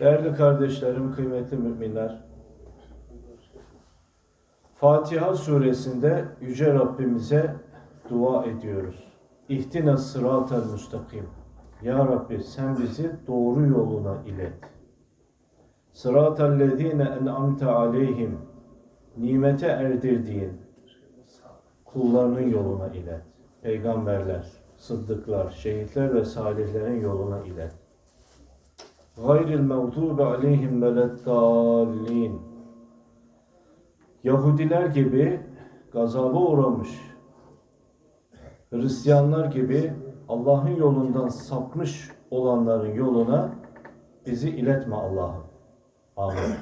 Değerli kardeşlerim, kıymetli müminler, Fatiha suresinde Yüce Rabbimize dua ediyoruz. İhtina sıratel müstakim. Ya Rabbi sen bizi doğru yoluna ilet. Sıratel lezine en'amte aleyhim. Nimete erdirdiğin kullarının yoluna ilet. Peygamberler, sıddıklar, şehitler ve salihlerin yoluna ilet. Gayril mağdubi aleyhim veleddallin. Yahudiler gibi gazaba uğramış, Hristiyanlar gibi Allah'ın yolundan sapmış olanların yoluna bizi iletme Allah'ım. Amin.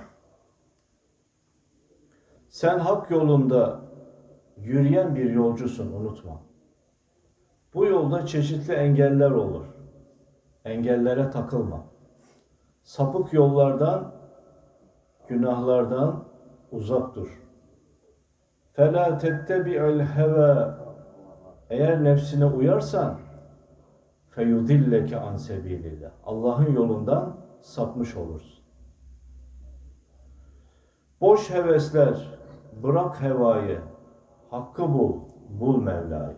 Sen hak yolunda yürüyen bir yolcusun unutma. Bu yolda çeşitli engeller olur. Engellere takılma Sapık yollardan, günahlardan uzak dur. فَلَا تَتَّبِعِ الْهَوَى Eğer nefsine uyarsan فَيُضِلَّكَ عَنْ سَب۪يلِ Allah'ın yolundan sapmış olursun. Boş hevesler, bırak hevayı, hakkı bul, bul Mevla'yı.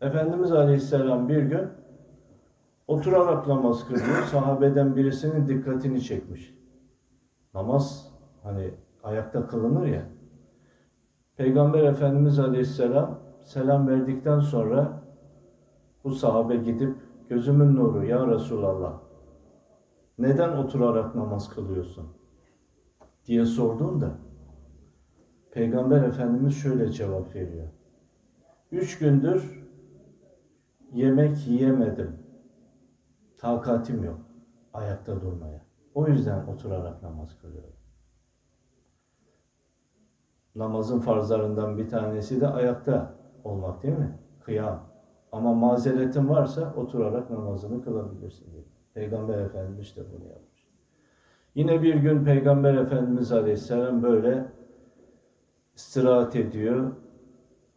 Efendimiz Aleyhisselam bir gün oturarak namaz kılıyor. Sahabeden birisinin dikkatini çekmiş. Namaz hani ayakta kılınır ya. Peygamber Efendimiz Aleyhisselam selam verdikten sonra bu sahabe gidip gözümün nuru ya Resulallah neden oturarak namaz kılıyorsun diye sorduğunda Peygamber Efendimiz şöyle cevap veriyor. Üç gündür yemek yiyemedim. Takatim yok ayakta durmaya. O yüzden oturarak namaz kılıyorum. Namazın farzlarından bir tanesi de ayakta olmak değil mi? Kıyam. Ama mazeretin varsa oturarak namazını kılabilirsin diyor. Peygamber Efendimiz de bunu yapmış. Yine bir gün Peygamber Efendimiz Aleyhisselam böyle istirahat ediyor.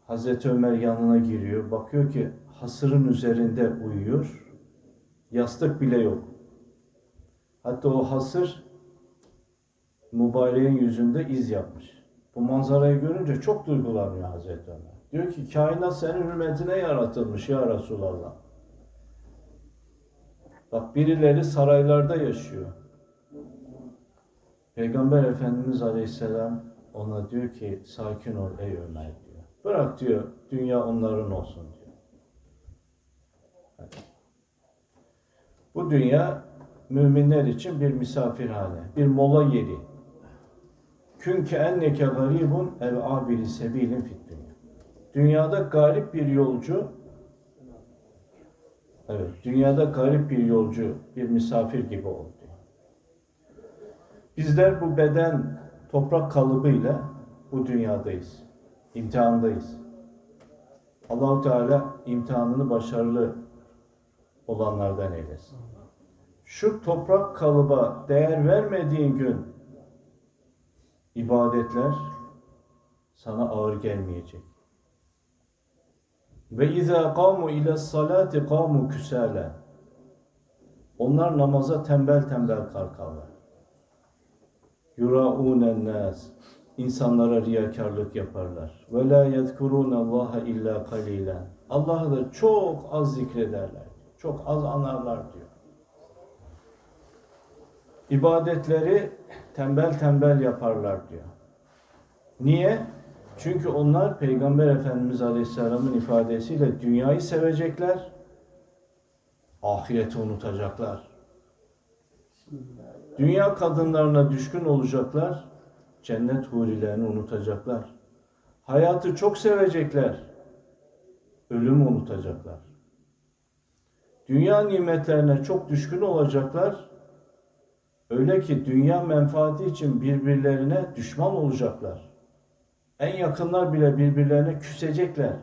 Hazreti Ömer yanına giriyor. Bakıyor ki hasırın üzerinde uyuyor. Yastık bile yok. Hatta o hasır mübareğin yüzünde iz yapmış. Bu manzarayı görünce çok duygulanıyor Hazreti Ömer. Diyor ki kainat senin hürmetine yaratılmış ya Resulallah. Bak birileri saraylarda yaşıyor. Peygamber Efendimiz Aleyhisselam ona diyor ki sakin ol ey Ömer diyor. Bırak diyor dünya onların olsun diyor. Bu dünya müminler için bir misafirhane, bir mola yeri. Çünkü enneke garibun ev abili sebilin fit dünya. Dünyada garip bir yolcu, evet, dünyada garip bir yolcu, bir misafir gibi oldu. Bizler bu beden, toprak kalıbıyla bu dünyadayız. İmtihandayız. Allahu Teala imtihanını başarılı olanlardan eylesin. Şu toprak kalıba değer vermediğin gün ibadetler sana ağır gelmeyecek. Ve izâ kâmu ile salati kâmu küsâle. Onlar namaza tembel tembel kalkarlar. Yurâûnen nâs. İnsanlara riyakarlık yaparlar. Ve lâ yezkurûnallâhe illâ kalîlen. Allah'ı da çok az zikrederler. Çok az anarlar diyor. İbadetleri tembel tembel yaparlar diyor. Niye? Çünkü onlar Peygamber Efendimiz Aleyhisselam'ın ifadesiyle dünyayı sevecekler, ahireti unutacaklar. Dünya kadınlarına düşkün olacaklar, cennet hurilerini unutacaklar. Hayatı çok sevecekler, ölümü unutacaklar. Dünya nimetlerine çok düşkün olacaklar, öyle ki dünya menfaati için birbirlerine düşman olacaklar. En yakınlar bile birbirlerine küsecekler.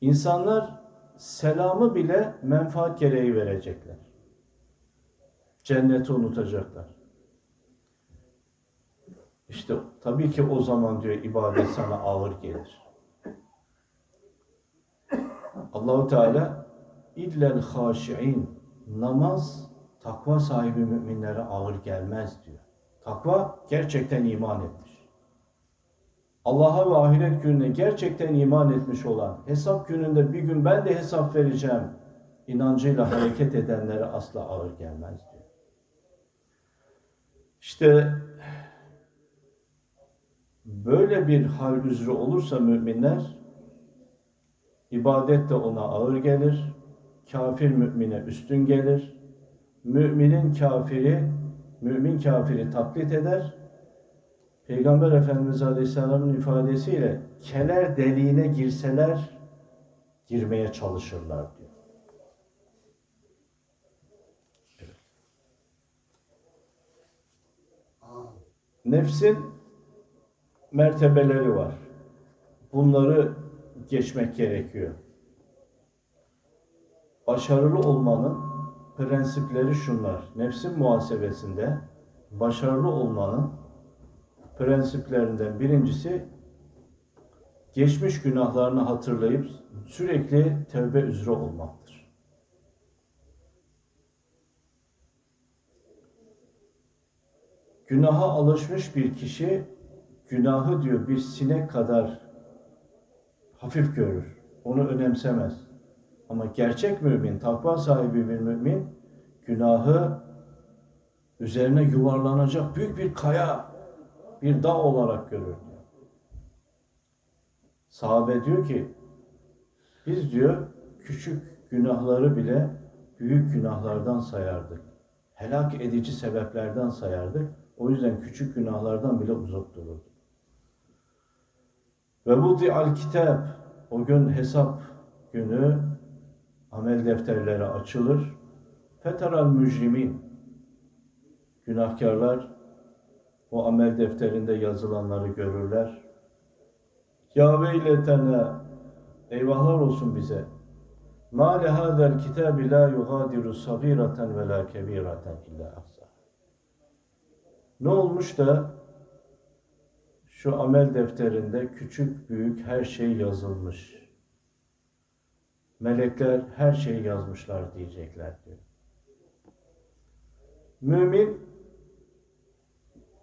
İnsanlar selamı bile menfaat gereği verecekler. Cenneti unutacaklar. İşte tabii ki o zaman diyor ibadet sana ağır gelir. Allahu Teala illel haşiin namaz takva sahibi müminlere ağır gelmez diyor. Takva gerçekten iman etmiş. Allah'a ve ahiret gününe gerçekten iman etmiş olan, hesap gününde bir gün ben de hesap vereceğim inancıyla hareket edenlere asla ağır gelmez diyor. İşte böyle bir hal üzere olursa müminler ibadet de ona ağır gelir, kafir mümine üstün gelir, müminin kafiri, mümin kafiri taklit eder, Peygamber Efendimiz Aleyhisselam'ın ifadesiyle keler deliğine girseler girmeye çalışırlar diyor. Nefsin mertebeleri var. Bunları geçmek gerekiyor. Başarılı olmanın prensipleri şunlar. Nefsin muhasebesinde başarılı olmanın prensiplerinden birincisi geçmiş günahlarını hatırlayıp sürekli tevbe üzere olmaktır. Günaha alışmış bir kişi günahı diyor bir sinek kadar hafif görür. Onu önemsemez. Ama gerçek mümin, takva sahibi bir mümin günahı üzerine yuvarlanacak büyük bir kaya, bir dağ olarak görür. Sahabe diyor ki biz diyor küçük günahları bile büyük günahlardan sayardık. Helak edici sebeplerden sayardık. O yüzden küçük günahlardan bile uzak dururduk. Ve bu al kitap o gün hesap günü amel defterleri açılır. Feteral mücrimin günahkarlar o amel defterinde yazılanları görürler. Ya veyletene eyvahlar olsun bize. Ma lehâzel kitâbi lâ yugâdiru sagîraten ve lâ kebîraten illâ ahsâ. Ne olmuş da şu amel defterinde küçük büyük her şey yazılmış. Melekler her şeyi yazmışlar diyecekler diyor. Mümin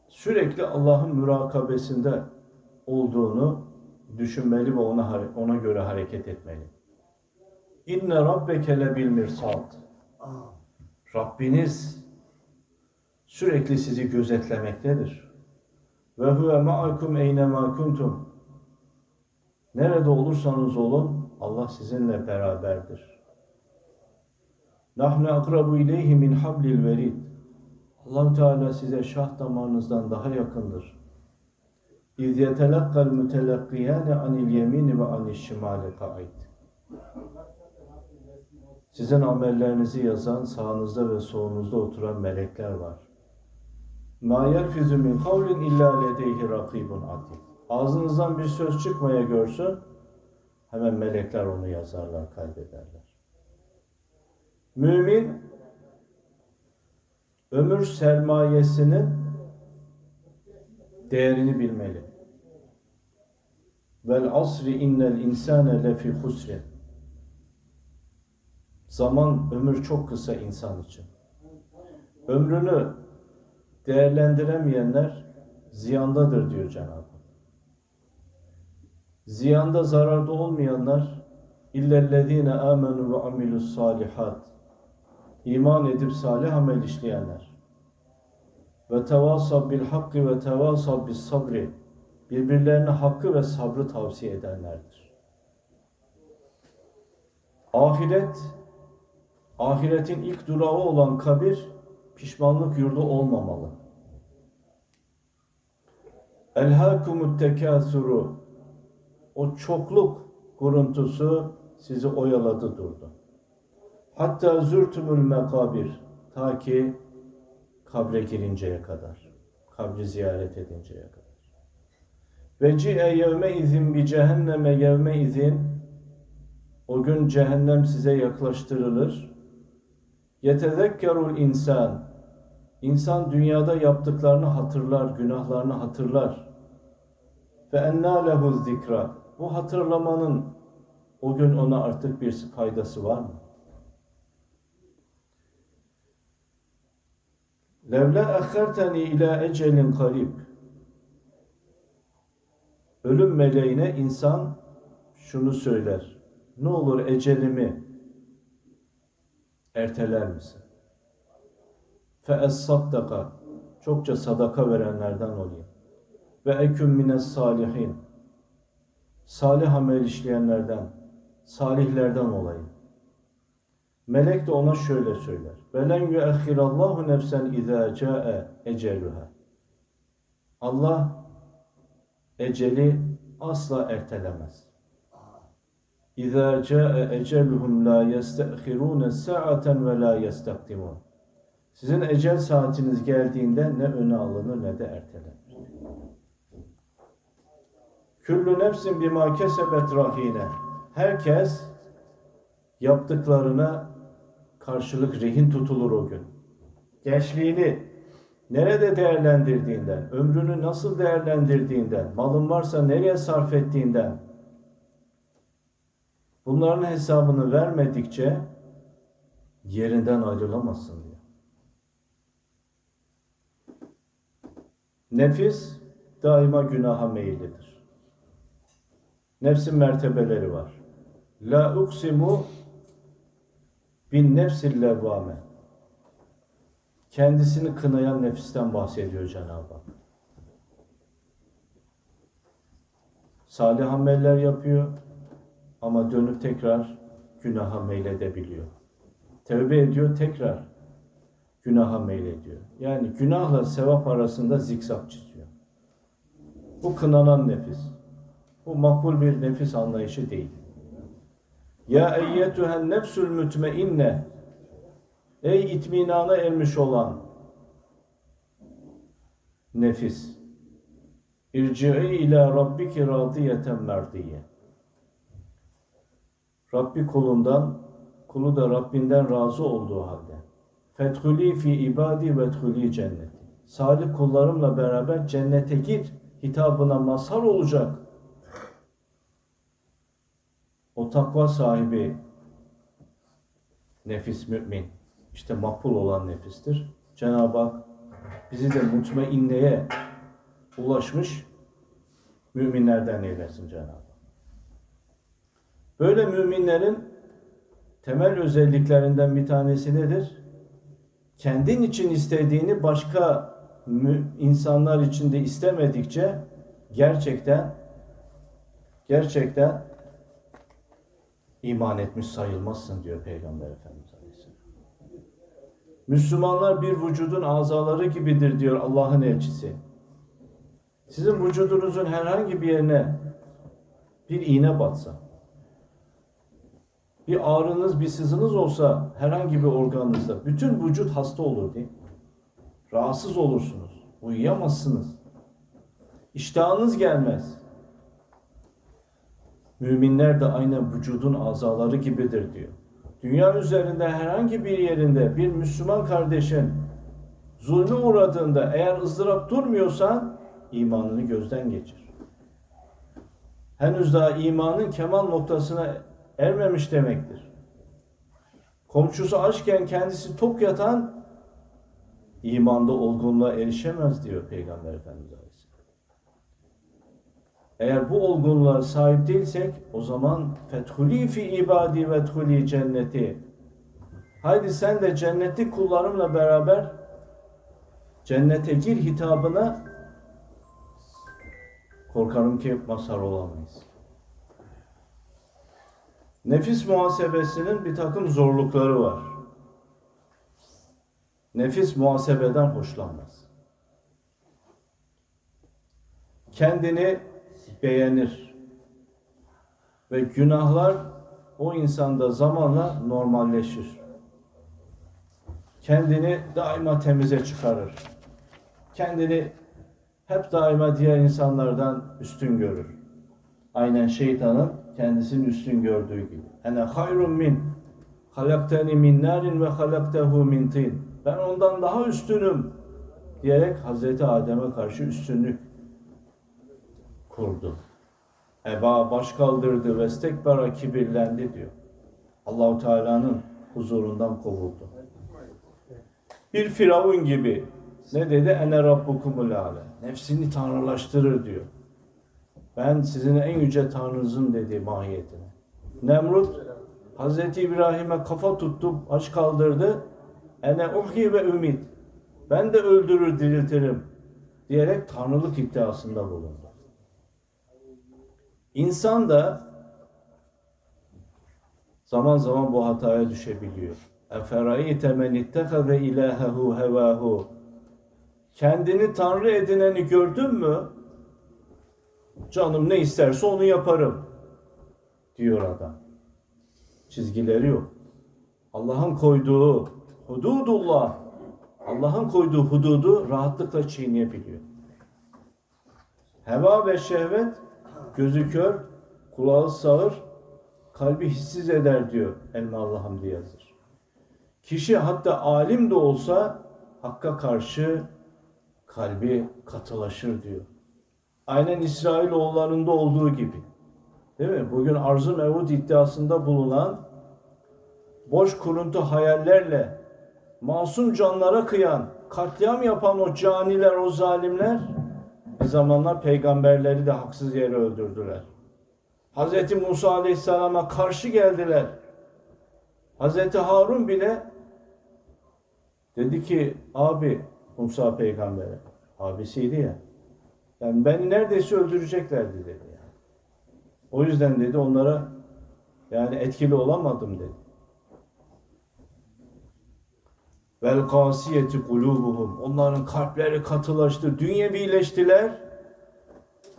sürekli Allah'ın mürakabesinde olduğunu düşünmeli ve ona ona göre hareket etmeli. İnne rabbeke lebil mirsad. Rabbiniz sürekli sizi gözetlemektedir. Ve huve ma'akum eynemâ kuntum. Nerede olursanız olun Allah sizinle beraberdir. Nahne akrabu ileyhi min hablil verid. allah Teala size şah damarınızdan daha yakındır. İz yetelekkal mütelekkiyâne anil yemini ve anil şimâli ka'id. Sizin amellerinizi yazan sağınızda ve solunuzda oturan melekler var. Ma yelfizu min kavlin illa ledeyhi rakibun atid. Ağzınızdan bir söz çıkmaya görsün, hemen melekler onu yazarlar, kaydederler. Mümin, ömür sermayesinin değerini bilmeli. Vel asri innel insane lefi husrin. Zaman, ömür çok kısa insan için. Ömrünü değerlendiremeyenler ziyandadır diyor Cenab-ı. Ziyanda, zararda olmayanlar illellezine amenu ve amilus salihat. İman edip salih amel işleyenler. Ve tevasab bil hakkı ve tevasab bis sabri. Birbirlerine hakkı ve sabrı tavsiye edenlerdir. Ahiret ahiretin ilk durağı olan kabir pişmanlık yurdu olmamalı. Elhâkumut tekâsuru o çokluk kuruntusu sizi oyaladı durdu. Hatta zürtümül mekabir ta ki kabre girinceye kadar. Kabri ziyaret edinceye kadar. Ve ci'e yevme izin bi cehenneme yevme izin o gün cehennem size yaklaştırılır. Yetezekkerul insan İnsan dünyada yaptıklarını hatırlar, günahlarını hatırlar. Ve enna lehu zikra. Bu hatırlamanın o gün ona artık bir faydası var mı? Levle akharteni ila ecelin karib. Ölüm meleğine insan şunu söyler. Ne olur ecelimi erteler misin? Fe es-saddaka. Çokça sadaka verenlerden olayım. Ve eküm mines salihin. Salih amel işleyenlerden, salihlerden olayım. Melek de ona şöyle söyler. Velen yuakhirallahu nefsen izâ câe eceluha. Allah eceli asla ertelemez. İzâ câe eceluhum la yestekhirûne sa'aten ve la yestakdimun. Sizin ecel saatiniz geldiğinde ne öne alınır ne de ertelenir. Küllü nefsin bima kesebet rahine. Herkes yaptıklarına karşılık rehin tutulur o gün. Gençliğini nerede değerlendirdiğinden, ömrünü nasıl değerlendirdiğinden, malın varsa nereye sarf ettiğinden, bunların hesabını vermedikçe yerinden ayrılamazsın diyor. Nefis daima günaha meyillidir. Nefsin mertebeleri var. La uksimu bin nefsil levvame. Kendisini kınayan nefisten bahsediyor Cenab-ı Hak. Salih ameller yapıyor ama dönüp tekrar günaha meyledebiliyor. Tevbe ediyor tekrar günaha meylediyor. Yani günahla sevap arasında zikzak çiziyor. Bu kınanan nefis. Bu makbul bir nefis anlayışı değil. Ya eyyetühen nefsül mütmeinne Ey itminana ermiş olan nefis İrci'i ila rabbiki radiyeten merdiye. Rabbi kulundan kulu da Rabbinden razı olduğu halde. Fethuli fi ibadi ve thuli cenneti. Salih kullarımla beraber cennete gir hitabına mazhar olacak o takva sahibi nefis mümin, işte makbul olan nefistir. Cenab-ı Hak bizi de mutmainneye ulaşmış müminlerden eylesin Cenab-ı Hak. Böyle müminlerin temel özelliklerinden bir tanesi nedir? Kendin için istediğini başka insanlar için de istemedikçe gerçekten gerçekten iman etmiş sayılmazsın diyor Peygamber Efendimiz Aleyhisselam. Müslümanlar bir vücudun azaları gibidir diyor Allah'ın elçisi. Sizin vücudunuzun herhangi bir yerine bir iğne batsa, bir ağrınız, bir sızınız olsa herhangi bir organınızda bütün vücut hasta olur değil mi? Rahatsız olursunuz, uyuyamazsınız. İştahınız gelmez. Müminler de aynı vücudun azaları gibidir diyor. Dünya üzerinde herhangi bir yerinde bir Müslüman kardeşin zulmü uğradığında eğer ızdırap durmuyorsan imanını gözden geçir. Henüz daha imanın kemal noktasına ermemiş demektir. Komşusu açken kendisi tok yatan imanda olgunluğa erişemez diyor Peygamber Efendimiz. Eğer bu olgunluğa sahip değilsek o zaman fethuli fi ibadi ve thuli cenneti. Haydi sen de cennetli kullarımla beraber cennete gir hitabına korkarım ki mazhar olamayız. Nefis muhasebesinin bir takım zorlukları var. Nefis muhasebeden hoşlanmaz. Kendini beğenir. Ve günahlar o insanda zamanla normalleşir. Kendini daima temize çıkarır. Kendini hep daima diğer insanlardan üstün görür. Aynen şeytanın kendisini üstün gördüğü gibi. Ene hayrun min halakteni min narin ve halaktehu min tin. Ben ondan daha üstünüm diyerek Hazreti Adem'e karşı üstünlük kurdu. Eba baş kaldırdı ve stekbara kibirlendi diyor. Allahu Teala'nın huzurundan kovuldu. Bir firavun gibi ne dedi? Ene rabbukumul ale. Nefsini tanrılaştırır diyor. Ben sizin en yüce tanrınızım dedi mahiyetine. Nemrut Hazreti İbrahim'e kafa tuttu, aç kaldırdı. Ene uhyi ve ümit. Ben de öldürür diriltirim diyerek tanrılık iddiasında bulundu. İnsan da zaman zaman bu hataya düşebiliyor. Eferayte men ittehave ilahehu hevahu. Kendini tanrı edineni gördün mü? Canım ne isterse onu yaparım diyor adam. Çizgileri yok. Allah'ın koyduğu hududullah Allah'ın koyduğu hududu rahatlıkla çiğneyebiliyor. Heva ve şehvet gözü kör, kulağı sağır, kalbi hissiz eder diyor Elmalı Hamdi yazır. Kişi hatta alim de olsa hakka karşı kalbi katılaşır diyor. Aynen İsrailoğullarında olduğu gibi. Değil mi? Bugün arz-ı mevud iddiasında bulunan boş kuruntu hayallerle masum canlara kıyan, katliam yapan o caniler, o zalimler bir zamanlar peygamberleri de haksız yere öldürdüler. Hz. Musa Aleyhisselam'a karşı geldiler. Hz. Harun bile dedi ki abi Musa peygambere abisiydi ya. Yani beni neredeyse öldüreceklerdi dedi yani. O yüzden dedi onlara yani etkili olamadım dedi. Vel kasiyeti kulubuhum. Onların kalpleri katılaştı, dünyevileştiler.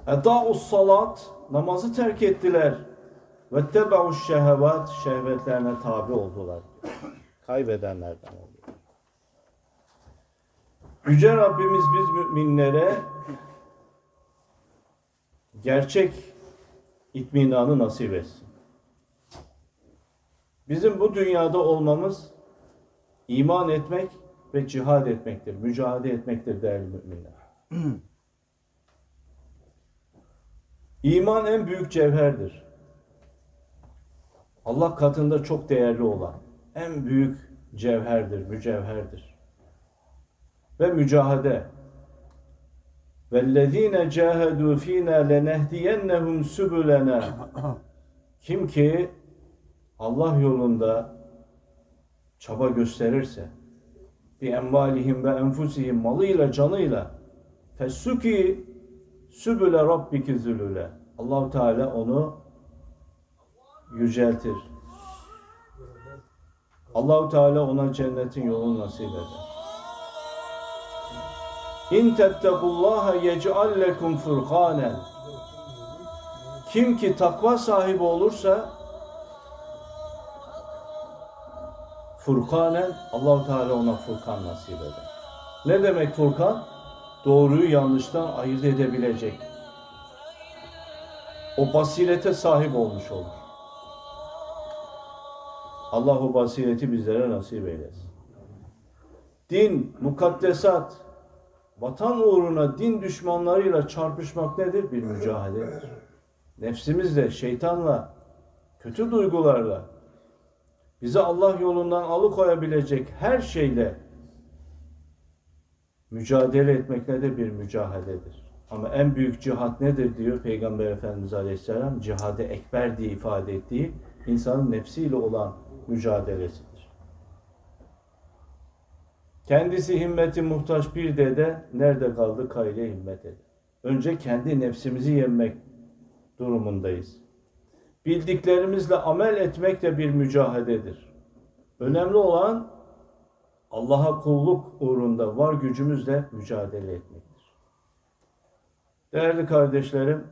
Eda'us salat, namazı terk ettiler. Ve tebauş şehvat, şehvetlerine tabi oldular. Kaybedenlerden oldu. Yüce Rabbimiz biz müminlere gerçek itminanı nasip etsin. Bizim bu dünyada olmamız iman etmek ve cihad etmektir, mücadele etmektir değerli müminler. İman en büyük cevherdir. Allah katında çok değerli olan en büyük cevherdir, mücevherdir. Ve mücahede. وَالَّذ۪ينَ جَاهَدُوا ف۪ينَا لَنَهْدِيَنَّهُمْ سُبُلَنَا Kim ki Allah yolunda çaba gösterirse bir envalihim ve enfusihim malıyla canıyla fesuki sübüle rabbiki zülüle allah Teala onu yüceltir. Allahu Teala ona cennetin yolunu nasip eder. İn tettekullaha yec'al lekum furkanen. Kim ki takva sahibi olursa Furkanen Allahu Teala ona Furkan nasip eder. Ne demek Furkan? Doğruyu yanlıştan ayırt edebilecek. O basirete sahip olmuş olur. Allah o basireti bizlere nasip eylesin. Din, mukaddesat, vatan uğruna din düşmanlarıyla çarpışmak nedir? Bir mücadeledir. Nefsimizle, şeytanla, kötü duygularla, bizi Allah yolundan alıkoyabilecek her şeyle mücadele etmek ne de bir mücahaledir. Ama en büyük cihat nedir diyor Peygamber Efendimiz Aleyhisselam? Cihadı ekber diye ifade ettiği insanın nefsiyle olan mücadelesidir. Kendisi himmeti muhtaç bir dede nerede kaldı kayle himmet eder. Önce kendi nefsimizi yenmek durumundayız. Bildiklerimizle amel etmek de bir mücahededir. Önemli olan Allah'a kulluk uğrunda var gücümüzle mücadele etmektir. Değerli kardeşlerim,